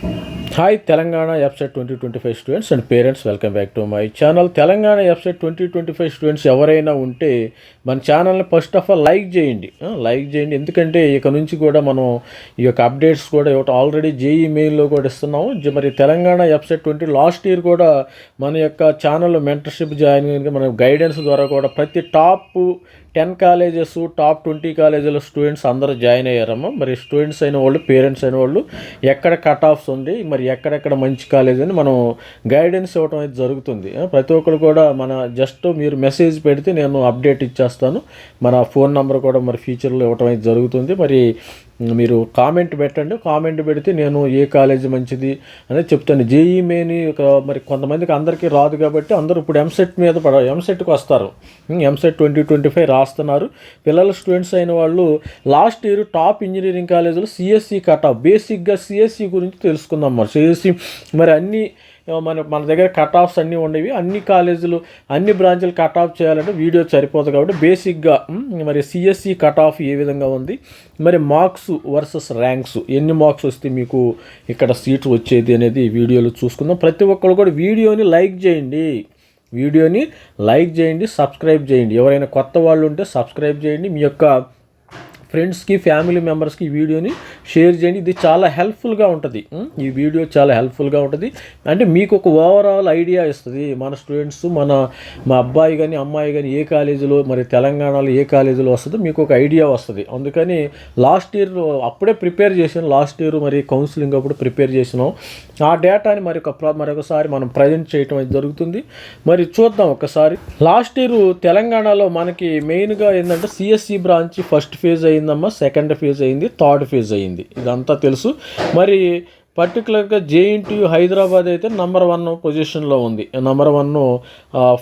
Hi Telangana EAPCET twenty twenty five students and parents welcome back to my channel Telangana EAPCET twenty twenty five students ఎవరైనా ఉంటే మన ఛానల్ని first of all like చేయండి. Like చేయండి. ఎందుకంటే ఇక నుంచి కూడా మనం ఈ యొక్క అప్డేట్స్ కూడా ఇవ్వటం ఆల్రెడీ జేఈ మెయిల్లో కూడా ఇస్తున్నాము. మరి Telangana EAPCET twenty last year కూడా మన యొక్క ఛానల్లో మెంటర్షిప్ జాయిన్ మన గైడెన్స్ ద్వారా కూడా ప్రతి top ten colleges top twenty కాలేజీల స్టూడెంట్స్ అందరూ జాయిన్ అయ్యారమ్మా. మరి స్టూడెంట్స్ అయిన వాళ్ళు పేరెంట్స్ అయిన వాళ్ళు ఎక్కడ కట్ ఆఫ్స్ ఉంది మరి ఎక్కడెక్కడ మంచి కాలేజ్ అని మనం గైడెన్స్ ఇవ్వడం అయితే జరుగుతుంది. ప్రతి ఒక్కరు కూడా మన జస్ట్ మీరు మెసేజ్ పెడితే నేను అప్డేట్ ఇచ్చేస్తాను. మన ఫోన్ నెంబర్ కూడా మరి ఫ్యూచర్లో ఇవ్వడం అయితే జరుగుతుంది. మరి మీరు కామెంట్ పెట్టండి. కామెంట్ పెడితే నేను ఏ కాలేజ్ మంచిది అనేది చెప్తాను. జేఈ మెయిన్ ఒక మరి కొంతమందికి అందరికీ రాదు కాబట్టి అందరూ ఇప్పుడు ఎంసెట్ మీద పడ ఎంసెట్కి వస్తారు. ఎంసెట్ ట్వంటీ ట్వంటీ ఫైవ్ రాస్తున్నారు. పిల్లల స్టూడెంట్స్ అయిన వాళ్ళు లాస్ట్ ఇయర్ టాప్ ఇంజనీరింగ్ కాలేజీలో సిఎస్సి కట్ ఆఫ్ బేసిక్గా సిఎస్సి గురించి తెలుసుకుందాం మరి. సిఎస్సి మరి అన్ని మన మన దగ్గర కట్ ఆఫ్స్ అన్నీ ఉండేవి. అన్ని కాలేజీలు అన్ని బ్రాంచ్లు కట్ ఆఫ్ చేయాలంటే వీడియో సరిపోదు కాబట్టి బేసిక్గా మరి సిఎస్సి కట్ ఆఫ్ ఏ విధంగా ఉంది? మరి మార్క్స్ వర్సెస్ ర్యాంక్స్ ఎన్ని మార్క్స్ వస్తే మీకు ఇక్కడ సీట్ వచ్చేది అనేది వీడియోలో చూసుకుందాం. ప్రతి ఒక్కరు కూడా వీడియోని లైక్ చేయండి. వీడియోని లైక్ చేయండి సబ్స్క్రైబ్ చేయండి. ఎవరైనా కొత్త వాళ్ళు ఉంటే సబ్స్క్రైబ్ చేయండి. మీ యొక్క ఫ్రెండ్స్కి ఫ్యామిలీ మెంబర్స్కి ఈ వీడియోని షేర్ చేయండి. ఇది చాలా హెల్ప్ఫుల్గా ఉంటుంది. ఈ వీడియో చాలా హెల్ప్ఫుల్గా ఉంటుంది. అంటే మీకు ఒక ఓవరాల్ ఐడియా ఇస్తుంది. మన స్టూడెంట్స్ మన మా అబ్బాయి కానీ అమ్మాయి కానీ ఏ కాలేజీలో మరి తెలంగాణలో ఏ కాలేజీలో వస్తుందో మీకు ఒక ఐడియా వస్తుంది. అందుకని లాస్ట్ ఇయర్ అప్పుడే ప్రిపేర్ చేసాను. లాస్ట్ ఇయర్ మరి కౌన్సిలింగ్ అప్పుడు ప్రిపేర్ చేసినాం. ఆ డేటాని మరి ఒక మరొకసారి మనం ప్రజెంట్ చేయటం అయితే జరుగుతుంది. మరి చూద్దాం ఒకసారి. లాస్ట్ ఇయర్ తెలంగాణలో మనకి మెయిన్గా ఏంటంటే సిఎస్సి బ్రాంచ్ ఫస్ట్ ఫేజ్ అయిందమ్మా సెకండ్ ఫేజ్ అయింది థర్డ్ ఫేజ్ అయింది. ఇదంతా తెలుసు. మరి పర్టికులర్గా జేఎన్టీయు హైదరాబాద్ అయితే నంబర్ వన్ పొజిషన్లో ఉంది. నంబర్ వన్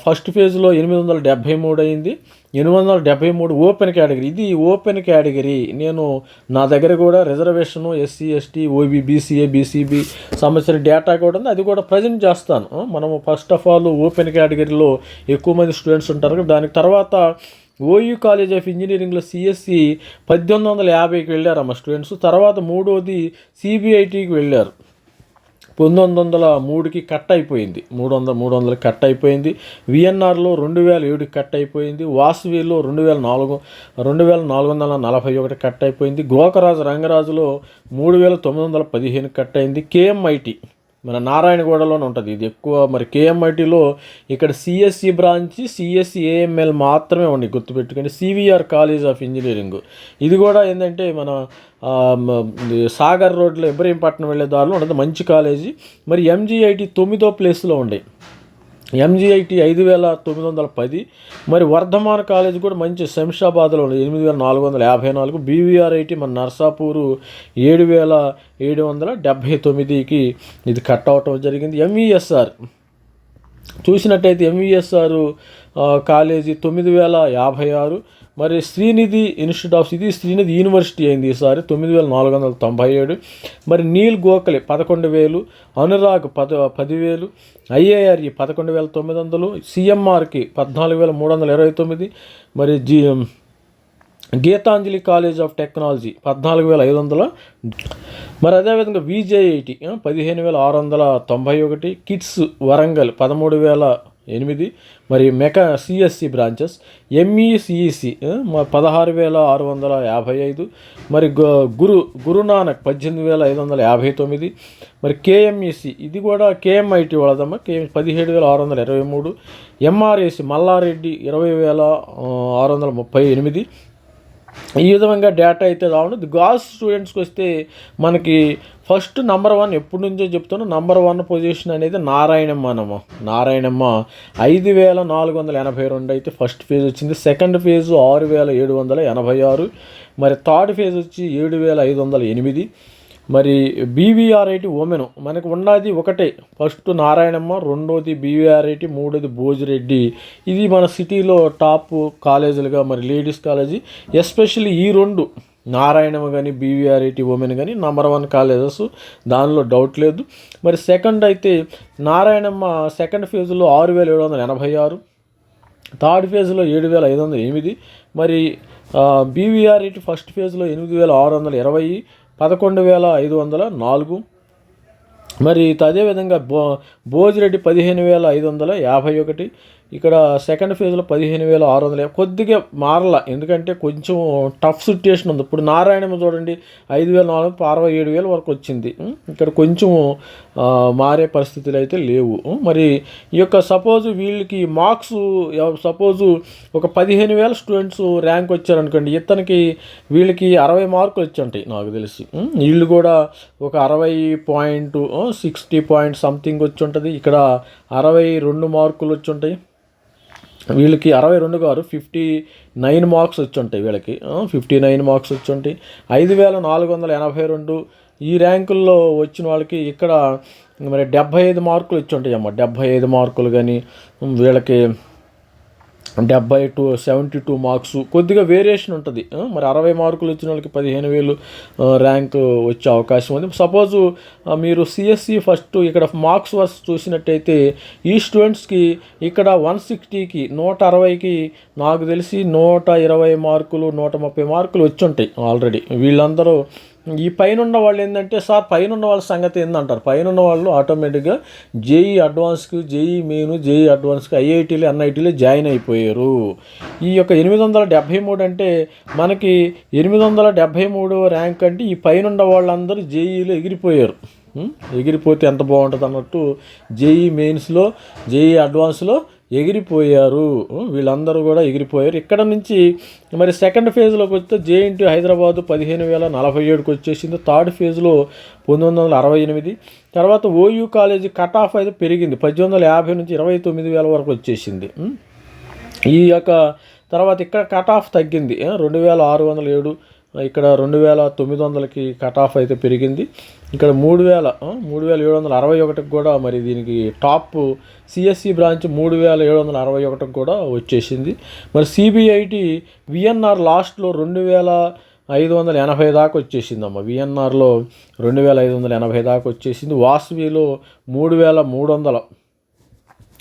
ఫస్ట్ ఫేజ్లో ఎనిమిది వందల డెబ్భై మూడు అయింది. ఎనిమిది వందల డెబ్బై మూడు ఓపెన్ కేటగిరీ ఇది ఓపెన్ కేటగిరీ నేను నా దగ్గర కూడా reservation SC ST OB BCA BCB సంబంధించిన డేటా కూడా ఉంది. అది కూడా ప్రజెంట్ చేస్తాను. మనము ఫస్ట్ ఆఫ్ ఆల్ ఓపెన్ కేటగిరీలో ఎక్కువ మంది స్టూడెంట్స్ ఉంటారు. దానికి తర్వాత ఓయూ కాలేజ్ ఆఫ్ ఇంజనీరింగ్లో సిఎస్సి పద్దెనిమిది వందల యాభైకి వెళ్ళారు అమ్మ స్టూడెంట్స్. తర్వాత మూడోది సిబిఐటికి వెళ్ళారు. పంతొమ్మిది వందల మూడుకి కట్ అయిపోయింది. మూడు వందల మూడు వందలకి కట్ అయిపోయింది. విఎన్ఆర్లో రెండు వేల ఏడుకి కట్ అయిపోయింది. వాసవిలో రెండు వేల నాలుగు రెండు వేల నాలుగు వందల నలభై ఒకటి కట్ అయిపోయింది. గోకరాజు రంగరాజులో మూడు వేల తొమ్మిది వందల పదిహేను కట్ అయింది. కేఎంఐటి మన నారాయణగూడలోనే ఉంటుంది. ఇది ఎక్కువ మరి కేఎంఐటీలో ఇక్కడ సిఎస్సి బ్రాంచ్ సిఎస్సి ఏఎంఎల్ మాత్రమే ఉండి గుర్తుపెట్టుకోండి. CVR college of engineering. ఇది కూడా ఏంటంటే మన సాగర్ రోడ్లో ఇబ్రహీంపట్నం వెళ్ళే దారిలో ఉంటుంది. మంచి కాలేజీ. మరి ఎంజీఐటి తొమ్మిదో ప్లేస్లో ఉండే. ఎంజీఐటి ఐదు వేల తొమ్మిది వందల పది. మరి వర్ధమాన కాలేజ్ కూడా మంచి శంషాబాద్లో ఉంది. ఎనిమిది వేల నాలుగు వందల యాభై నాలుగు. బీవీఆర్ఐటి మన నర్సాపూరు ఏడు వేల ఏడు వందల డెబ్భై తొమ్మిదికి ఇది కట్ అవటం జరిగింది. ఎంఈఎస్ఆర్ చూసినట్టయితే ఎంవిఎస్ఆర్ కాలేజీ తొమ్మిది వేల యాభై ఆరు. మరి శ్రీనిధి ఇన్స్టిట్యూట్ ఆఫ్ ఇది శ్రీనిధి యూనివర్సిటీ అయింది ఈసారి తొమ్మిది వేల నాలుగు వందల తొంభై ఏడు. మరి నీల్ గోఖలే పదకొండు వేలు అనురాగ్ పద పదివేలు ఐఏఆర్ఈ పదకొండు వేల తొమ్మిది వందలు సిఎంఆర్కి పద్నాలుగు వేల మూడు వందల ఇరవై తొమ్మిది. మరి G Geethanjali college of technology పద్నాలుగు వేల ఐదు వందల. మరి అదేవిధంగా విజేఐటి పదిహేను వేల ఆరు వందల తొంభై ఒకటి. కిడ్స్ వరంగల్ పదమూడు వేల ఎనిమిది. మరి మెకా సిఎస్సి బ్రాంచెస్. ఎంఈసిఈసి పదహారు వేల ఆరు వందల యాభై ఐదు. మరి గురు గురునానక్ పద్దెనిమిది వేల ఐదు వందల యాభై తొమ్మిది. మరి కేఎంఈసి ఇది కూడా కేఎంఐటి వాళ్ళదమ్మా కే పదిహేడు వేల ఆరు వందల ఇరవై మూడు. ఎంఆర్ఏసి మల్లారెడ్డి ఇరవై వేల ఆరు వందల ముప్పై ఎనిమిది. ఈ విధంగా డేటా అయితే రావడం. గాస్ స్టూడెంట్స్కి వస్తే మనకి ఫస్ట్ నంబర్ వన్ ఎప్పటి నుంచో చెప్తాను నంబర్ వన్ పొజిషన్ అనేది నారాయణమ్మ అనమ్మ నారాయణమ్మ ఐదు వేల నాలుగు వందల ఎనభై రెండు అయితే ఫస్ట్ ఫేజ్ వచ్చింది. సెకండ్ ఫేజ్ ఆరు వేల ఏడు వందల ఎనభై ఆరు. మరి థర్డ్ ఫేజ్ వచ్చి ఏడు వేల ఐదు వందల ఎనిమిది. మరి బీవీఆర్ఐటి ఉమెన్ మనకు ఉన్నది ఒకటే. ఫస్ట్ నారాయణమ్మ రెండోది బీవీఆర్ఐటి మూడోది భోజిరెడ్డి. ఇది మన సిటీలో టాప్ కాలేజీలుగా మరి లేడీస్ కాలేజీ. ఎస్పెషల్లీ ఈ రెండు నారాయణమ్మ కానీ బీవీఆర్ఐటి ఉమెన్ కానీ నంబర్ వన్ కాలేజెస్. దానిలో డౌట్ లేదు. మరి సెకండ్ అయితే నారాయణమ్మ సెకండ్ ఫేజ్లో ఆరు వేల ఏడు వందల ఎనభై ఆరు థర్డ్ ఫేజ్లో ఏడు వేల ఐదు వందల ఎనిమిది. మరి బీవీఆర్ ఫస్ట్ ఫేజ్లో ఎనిమిది వేల ఆరు వందల ఇరవై పదకొండు వేల ఐదు వందల నాలుగు మరి అదేవిధంగా బో భోజిరెడ్డి పదిహేను వేల ఐదు వందల యాభై ఒకటి ఇక్కడ సెకండ్ ఫేజ్లో పదిహేను వేల ఆరు వందల కొద్దిగా మారల ఎందుకంటే కొంచెం టఫ్ సిట్యుయేషన్ ఉంది. ఇప్పుడు నారాయణమ్మ చూడండి ఐదు వేల నాలుగు అరవై ఏడు వేల వరకు వచ్చింది. ఇక్కడ కొంచెం మారే పరిస్థితులు అయితే లేవు. మరి ఈ యొక్క సపోజ్ వీళ్ళకి మార్క్స్ సపోజు ఒక పదిహేను వేల స్టూడెంట్స్ ర్యాంక్ వచ్చారనుకోండి ఇతనికి వీళ్ళకి అరవై మార్కులు వచ్చి ఉంటాయి నాకు తెలిసి. వీళ్ళు కూడా ఒక అరవై పాయింట్ సిక్స్టీ పాయింట్ సంథింగ్ వచ్చి ఉంటుంది ఇక్కడ అరవై రెండు మార్కులు వచ్చి ఉంటాయి వీళ్ళకి అరవై రెండు గారు ఫిఫ్టీ నైన్ మార్క్స్ వచ్చి ఉంటాయి వీళ్ళకి ఫిఫ్టీ నైన్ మార్క్స్ వచ్చి ఉంటాయి ఐదు వేల నాలుగు వందల ఎనభై రెండు. ఈ ర్యాంకుల్లో వచ్చిన వాళ్ళకి ఇక్కడ మరి డెబ్భై ఐదు మార్కులు వచ్చి ఉంటాయి అమ్మ డెబ్భై ఐదు మార్కులు కానీ వీళ్ళకి డెబ్బై టు సెవెంటీ టూ మార్క్స్. కొద్దిగా వేరియేషన్ ఉంటుంది. మరి అరవై మార్కులు వచ్చిన వాళ్ళకి పదిహేను వేలు ర్యాంక్ వచ్చే అవకాశం ఉంది. సపోజు మీరు సిఎస్సి ఫస్ట్ ఇక్కడ మార్క్స్ వర్స్ చూసినట్టయితే ఈ స్టూడెంట్స్కి ఇక్కడ వన్ సిక్స్టీకి నూట అరవైకి నాకు తెలిసి నూట ఇరవై మార్కులు నూట ముప్పై మార్కులు వచ్చి ఉంటాయి ఆల్రెడీ. వీళ్ళందరూ ఈ పైన ఉన్న వాళ్ళు ఏంటంటే సార్ పైన ఉన్న వాళ్ళ సంగతి ఏందంటారు? పైన ఉన్న వాళ్ళు ఆటోమేటిక్గా జేఈ అడ్వాన్స్కి జేఈ మెయిన్ జేఈ అడ్వాన్స్కి ఐఐటీలు ఎన్ఐటీలు జాయిన్ అయిపోయారు. ఈ యొక్క ఎనిమిది వందల డెబ్భై మూడు అంటే మనకి ఎనిమిది వందల డెబ్భై మూడు ర్యాంక్ అంటే ఈ పైన ఉన్న వాళ్ళందరూ జేఈలో ఎగిరిపోయారు. ఎగిరిపోతే ఎంత బాగుంటుంది అన్నట్టు జేఈ మెయిన్స్లో జేఈ అడ్వాన్స్లో ఎగిరిపోయారు. వీళ్ళందరూ కూడా ఎగిరిపోయారు. ఇక్కడ నుంచి మరి సెకండ్ ఫేజ్లోకి వస్తే జేఎన్టీ హైదరాబాదు పదిహేను వేల నలభై ఏడుకి వచ్చేసింది. థర్డ్ ఫేజ్లో పంతొమ్మిది వందల అరవై ఎనిమిది. తర్వాత ఓయూ కాలేజీ కట్ ఆఫ్ అయితే పెరిగింది. పద్దెనిమిది వందల యాభై నుంచి ఇరవై తొమ్మిది వేల వరకు వచ్చేసింది. ఈ యొక్క తర్వాత ఇక్కడ కట్ ఆఫ్ తగ్గింది. రెండు వేల ఆరు వందల ఏడు ఇక్కడ రెండు వేల తొమ్మిది వందలకి కట్ ఆఫ్ అయితే పెరిగింది. ఇక్కడ మూడు వేల మూడు వేల ఏడు వందల అరవై ఒకటికి కూడా మరి దీనికి టాప్ సిఎస్సి బ్రాంచ్ మూడు వేల ఏడు వందల అరవై ఒకటికి కూడా వచ్చేసింది. మరి సిబిఐటి విఎన్ఆర్ లాస్ట్లో రెండు వేల ఐదు వందల ఎనభై దాకా వచ్చేసిందమ్మ. విఎన్ఆర్లో రెండు వేల ఐదు వందల ఎనభై దాకా వచ్చేసింది. వాసవిలో మూడు వేల మూడు వందల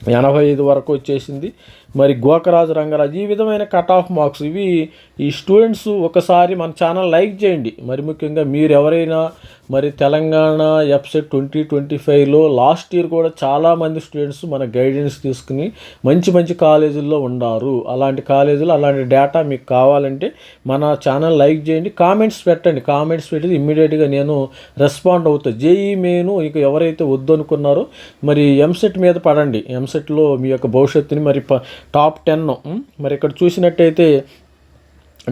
ఎనభై ఐదు వరకు వచ్చేసింది. మరి గోకరాజు రంగరాజు ఈ విధమైన కట్ ఆఫ్ మార్క్స్ ఇవి ఈ స్టూడెంట్స్ ఒకసారి మన ఛానల్ లైక్ చేయండి. మరి ముఖ్యంగా మీరు ఎవరైనా మరి తెలంగాణ ఎఫ్సెట్ ట్వంటీ ట్వంటీ ఫైవ్లో లాస్ట్ ఇయర్ కూడా చాలామంది స్టూడెంట్స్ మన గైడెన్స్ తీసుకుని మంచి మంచి కాలేజీల్లో ఉన్నారు అలాంటి కాలేజీలో అలాంటి డేటా మీకు కావాలంటే మన ఛానల్ లైక్ చేయండి. కామెంట్స్ పెట్టండి. కామెంట్స్ పెట్టి ఇమ్మీడియట్గా నేను రెస్పాండ్ అవుతా. జేఈ మెయిన్ ఇక ఎవరైతే వద్దనుకున్నారో మరి ఎంసెట్ మీద పడండి. ఎంసెట్లో మీ యొక్క భవిష్యత్తుని మరి ప- టాప్ టెన్. మరి ఇక్కడ చూసినట్టయితే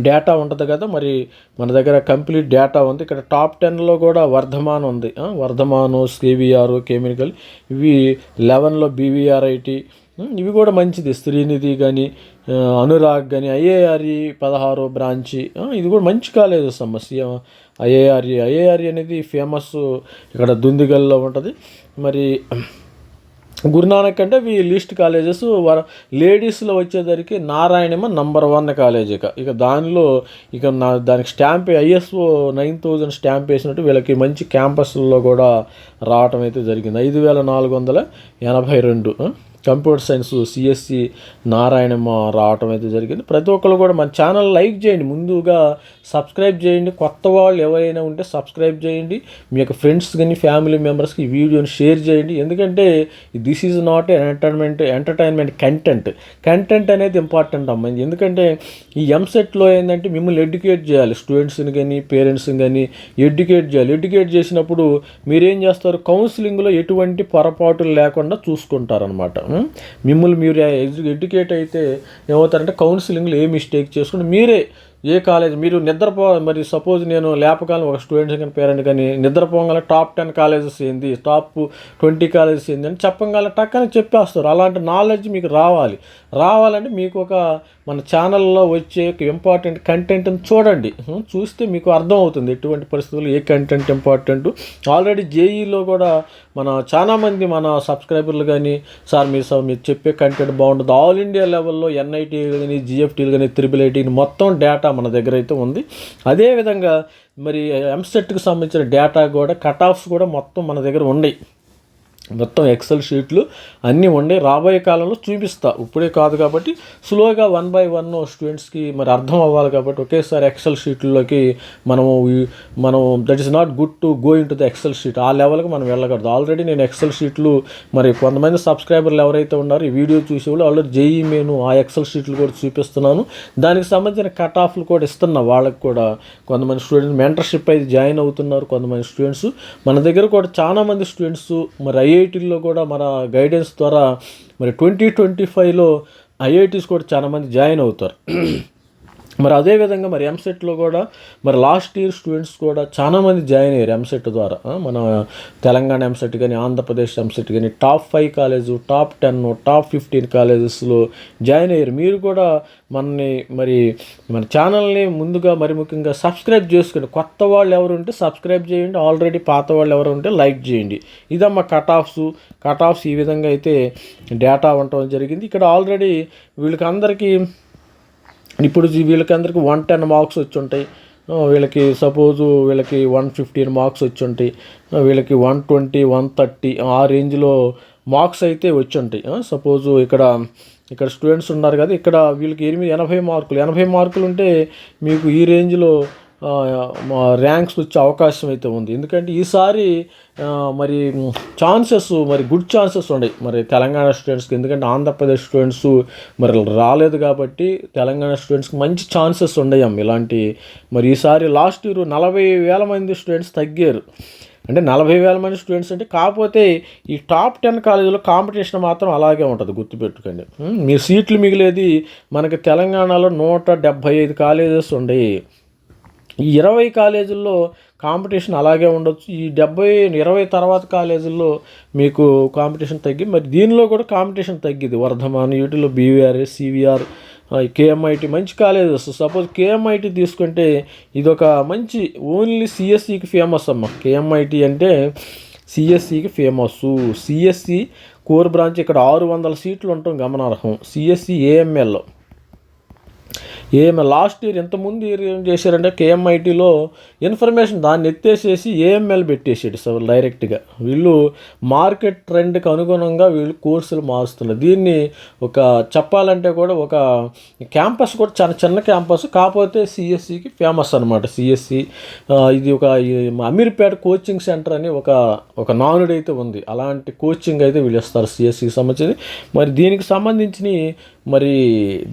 డేటా ఉంటుంది కదా మరి మన దగ్గర కంప్లీట్ డేటా ఉంది. ఇక్కడ టాప్ టెన్లో కూడా వర్ధమాన్ ఉంది. వర్ధమాను సివిఆర్ కెమికల్ ఇవి లెవెన్లో బీవీఆర్ఐటి ఇవి కూడా మంచిది. శ్రీనిధి కానీ అనురాగ్ కానీ ఐఏఆర్ఈ పదహారో బ్రాంచి. ఇది కూడా మంచి కాలేజెస్ అమ్మ. సీఎం ఐఏఆర్ఈ ఐఏఆర్ఈ అనేది ఫేమస్ ఇక్కడ దుందిగల్లో ఉంటుంది. మరి గురునానక్ అంటే ఈ లిస్ట్ కాలేజెస్ వర లేడీస్లో వచ్చేసరికి నారాయణమ్మ నంబర్ వన్ కాలేజ్ ఇక. ఇక దానిలో ఇక నా దానికి stamp ISO nine thousand stamp వేసినట్టు వీళ్ళకి మంచి క్యాంపస్లో కూడా రావటం అయితే జరిగింది. ఐదు వేల నాలుగు వందల ఎనభై రెండు కంప్యూటర్ సైన్స్ సిఎస్సి నారాయణమ్మ రావటం అయితే జరిగింది. ప్రతి ఒక్కరు కూడా మన ఛానల్ లైక్ చేయండి. ముందుగా సబ్స్క్రైబ్ చేయండి. కొత్త వాళ్ళు ఎవరైనా ఉంటే సబ్స్క్రైబ్ చేయండి. మీ యొక్క ఫ్రెండ్స్ కానీ ఫ్యామిలీ మెంబర్స్కి ఈ వీడియోని షేర్ చేయండి. ఎందుకంటే this is not entertainment entertainment content content అనేది ఇంపార్టెంట్ అమ్మ. ఎందుకంటే ఈ ఎంసెట్లో ఏంటంటే మిమ్మల్ని ఎడ్యుకేట్ చేయాలి. స్టూడెంట్స్ని కానీ పేరెంట్స్ని కానీ ఎడ్యుకేట్ చేయాలి. ఎడ్యుకేట్ చేసినప్పుడు మీరేం చేస్తారు? కౌన్సిలింగ్లో ఎటువంటి పొరపాటులు లేకుండా చూసుకుంటారనమాట మిమ్మల్ని మీరు ఎడ్యుకేట్ అయితే ఏమవుతారంటే కౌన్సిలింగ్లో ఏ మిస్టేక్ చేసుకుంటే మీరే ఏ కాలేజ్? మీరు నిద్రపో మరి సపోజ్ నేను లేపకాలం ఒక స్టూడెంట్స్ కానీ పేరెంట్ కానీ నిద్రపోగల టాప్ టెన్ కాలేజెస్ ఏంది? టాప్ ట్వంటీ కాలేజెస్ ఏంది అని చెప్పగల టక్కని చెప్పేస్తారు. అలాంటి నాలెడ్జ్ మీకు రావాలి. రావాలంటే మీకు ఒక మన ఛానల్లో వచ్చే ఇంపార్టెంట్ కంటెంట్ని చూడండి. చూస్తే మీకు అర్థం అవుతుంది ఎటువంటి పరిస్థితుల్లో ఏ కంటెంట్ ఇంపార్టెంట్ ఆల్రెడీ జేఈలో కూడా మన చాలామంది మన సబ్స్క్రైబర్లు కానీ సార్ మీరు సార్ మీరు చెప్పే కంటెంట్ బాగుంటుంది ఆల్ ఇండియా లెవెల్లో ఎన్ఐటీలు కానీ జిఎఫ్టీలు కానీ త్రిబుల్ ఐటీ మొత్తం డేటా మన దగ్గర అయితే ఉంది. అదేవిధంగా మరి ఎంసెట్కి సంబంధించిన డేటా కూడా కట్ ఆఫ్స్ కూడా మొత్తం మన దగ్గర ఉన్నాయి. మొత్తం ఎక్సెల్ షీట్లు అన్నీ ఉండే. రాబోయే కాలంలో చూపిస్తా. ఇప్పుడే కాదు కాబట్టి స్లోగా వన్ బై వన్ స్టూడెంట్స్కి మరి అర్థం అవ్వాలి కాబట్టి ఒకేసారి ఎక్సెల్ షీట్లలోకి మనము మనం that is not good to go into the excel sheet ఆ లెవెల్కి మనం వెళ్ళకూడదు. ఆల్రెడీ నేను ఎక్సెల్ షీట్లు మరి కొంతమంది సబ్స్క్రైబర్లు ఎవరైతే ఉన్నారో ఈ వీడియో చూసేవాళ్ళు ఆల్రెడీ జేఈ నేను ఆ ఎక్సెల్ షీట్లు కూడా చూపిస్తున్నాను. దానికి సంబంధించిన కట్ ఆఫ్లు కూడా ఇస్తున్నా వాళ్ళకి కూడా కొంతమంది స్టూడెంట్స్ మెంటర్షిప్ అయితే జాయిన్ అవుతున్నారు కొంతమంది స్టూడెంట్స్ మన దగ్గర కూడా చాలామంది స్టూడెంట్స్ మరి ఐఐటీల్లో కూడా మన గైడెన్స్ ద్వారా మరి ట్వంటీ ట్వంటీ ఫైవ్లో ఐఐటీస్ కూడా చాలా మంది జాయిన్ అవుతారు. మరి అదేవిధంగా మరి ఎంసెట్లో కూడా మరి లాస్ట్ ఇయర్ స్టూడెంట్స్ కూడా చాలామంది జాయిన్ అయ్యారు ఎంసెట్ ద్వారా. మన తెలంగాణ ఎంసెట్ కానీ ఆంధ్రప్రదేశ్ ఎంసెట్ కానీ top five college top ten top fifteen కాలేజెస్లో జాయిన్ అయ్యారు. మీరు కూడా మనని మరి మన ఛానల్ని ముందుగా మరి ముఖ్యంగా సబ్స్క్రైబ్ చేసుకోండి కొత్త వాళ్ళు ఎవరు ఉంటే సబ్స్క్రైబ్ చేయండి. ఆల్రెడీ పాత వాళ్ళు ఎవరు ఉంటే లైక్ చేయండి. ఇదమ్మా కట్ ఆఫ్స్ కట్ ఆఫ్స్ ఈ విధంగా అయితే డేటా ఉండటం జరిగింది. ఇక్కడ ఆల్రెడీ వీళ్ళకి అందరికీ ఇప్పుడు వీళ్ళకి అందరికి వన్ టెన్ మార్క్స్ వచ్చి ఉంటాయి వీళ్ళకి సపోజు వీళ్ళకి వన్ ఫిఫ్టీన్ మార్క్స్ వచ్చి ఉంటాయి వీళ్ళకి వన్ ట్వంటీ వన్ థర్టీ ఆ రేంజ్లో మార్క్స్ అయితే వచ్చి ఉంటాయి సపోజు ఇక్కడ ఇక్కడ స్టూడెంట్స్ ఉన్నారు కదా ఇక్కడ వీళ్ళకి ఎనిమిది ఎనభై మార్కులు. ఎనభై మార్కులు ఉంటే మీకు ఈ రేంజ్లో ర్యాంక్స్ వచ్చే అవకాశం అయితే ఉంది. ఎందుకంటే ఈసారి మరి ఛాన్సెస్ మరి గుడ్ ఛాన్సెస్ ఉన్నాయి మరి తెలంగాణ స్టూడెంట్స్కి ఎందుకంటే ఆంధ్రప్రదేశ్ స్టూడెంట్స్ మరి రాలేదు కాబట్టి తెలంగాణ స్టూడెంట్స్కి మంచి ఛాన్సెస్ ఉన్నాయమ్మ ఇలాంటి. మరి ఈసారి లాస్ట్ ఇయర్ నలభై వేల మంది స్టూడెంట్స్ తగ్గారు. అంటే నలభై వేల మంది స్టూడెంట్స్ అంటే కాకపోతే ఈ టాప్ టెన్ కాలేజీలో కాంపిటీషన్ మాత్రం అలాగే ఉంటుంది గుర్తుపెట్టుకోండి. మీ సీట్లు మిగిలేది మనకి తెలంగాణలో నూట డెబ్భై ఐదు కాలేజెస్ ఉన్నాయి ఈ ఇరవై కాలేజీల్లో కాంపిటీషన్ అలాగే ఉండొచ్చు. ఈ డెబ్బై ఇరవై తర్వాత కాలేజీల్లో మీకు కాంపిటీషన్ తగ్గి మరి దీనిలో కూడా కాంపిటీషన్ తగ్గింది వర్ధమాన్ వీటిలో బీవీఆర్ఎస్ సివిఆర్ కేఎంఐటి మంచి కాలేజెస్. సపోజ్ కేఎంఐటి తీసుకుంటే ఇది ఒక మంచి ఓన్లీ సిఎస్సికి ఫేమస్ అమ్మ. కేఎంఐటి అంటే సిఎస్సికి ఫేమస్ సిఎస్సి కోర్ బ్రాంచ్ ఇక్కడ ఆరు వందల సీట్లు ఉండటం గమనార్హం. CSE AML. AM last year ఇంతకుముందు ఇయర్ ఏం చేశారంటే కేఎంఐటీలో ఇన్ఫర్మేషన్ దాన్ని ఎత్తేసేసి ఏఎంఎల్ పెట్టేసాడు సార్ డైరెక్ట్గా. వీళ్ళు మార్కెట్ ట్రెండ్కి అనుగుణంగా వీళ్ళు కోర్సులు మారుస్తున్నారు. దీన్ని ఒక చెప్పాలంటే కూడా ఒక క్యాంపస్ కూడా చాలా చిన్న క్యాంపస్ కాకపోతే సిఎస్సికి ఫేమస్ అనమాట సిఎస్సి ఇది ఒక ఈ అమీర్పేట కోచింగ్ సెంటర్ అని ఒక ఒక నానుడు అయితే ఉంది. అలాంటి కోచింగ్ అయితే వీళ్ళు ఇస్తారు సిఎస్సికి సంబంధించి మరి దీనికి సంబంధించిన మరి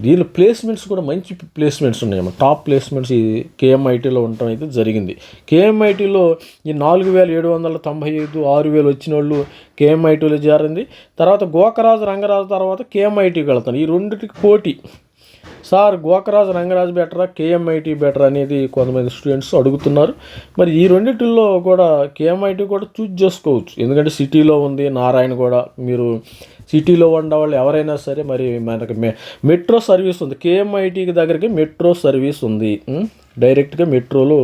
దీని ప్లేస్మెంట్స్ కూడా మంచి ప్లేస్మెంట్స్ ఉన్నాయన్నమాట టాప్ ప్లేస్మెంట్స్ ఈ కేఎంఐటీలో ఉండటం అయితే జరిగింది. కేఎంఐటీలో ఈ నాలుగు వేల ఏడు వందల తొంభై ఐదు ఆరు వేలు వచ్చిన వాళ్ళు కేఎంఐటీలో చేరింది. తర్వాత గోకరాజు రంగరాజు తర్వాత కేఎంఐటీకి వెళ్తాను ఈ రెండింటికి పోటీ. సార్ గోకరాజు రంగరాజు బెటరా కేఎంఐటి బెటర్ అనేది కొంతమంది స్టూడెంట్స్ అడుగుతున్నారు. మరి ఈ రెండిటిల్లో కూడా కేఎంఐటి కూడా చూజ్ చేసుకోవచ్చు. ఎందుకంటే సిటీలో ఉంది నారాయణ కూడా మీరు సిటీలో ఉండేవాళ్ళు ఎవరైనా సరే మరి మనకి మె మెట్రో సర్వీస్ ఉంది. కేఎంఐటీకి దగ్గరికి మెట్రో సర్వీస్ ఉంది. డైరెక్ట్గా మెట్రోలో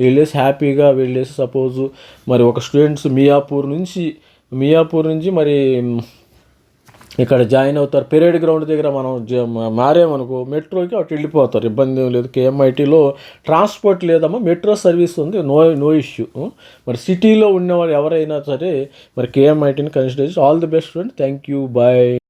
వెళ్ళేసి హ్యాపీగా వెళ్ళేసి సపోజు మరి ఒక స్టూడెంట్స్ మియాపూర్ నుంచి మియాపూర్ నుంచి మరి ఇక్కడ జాయిన్ అవుతారు. పెరేడ్ గ్రౌండ్ దగ్గర మనం మారేమనుకో మెట్రోకి అటు వెళ్ళిపోతారు. ఇబ్బంది ఏం లేదు. కేఎంఐటీలో ట్రాన్స్పోర్ట్ లేదమ్మా మెట్రో సర్వీస్ ఉంది. నో నో ఇష్యూ మరి సిటీలో ఉన్నవాళ్ళు ఎవరైనా సరే మరి కేఎంఐటీని కన్సిడర్ చేసి all the best friend thank you bye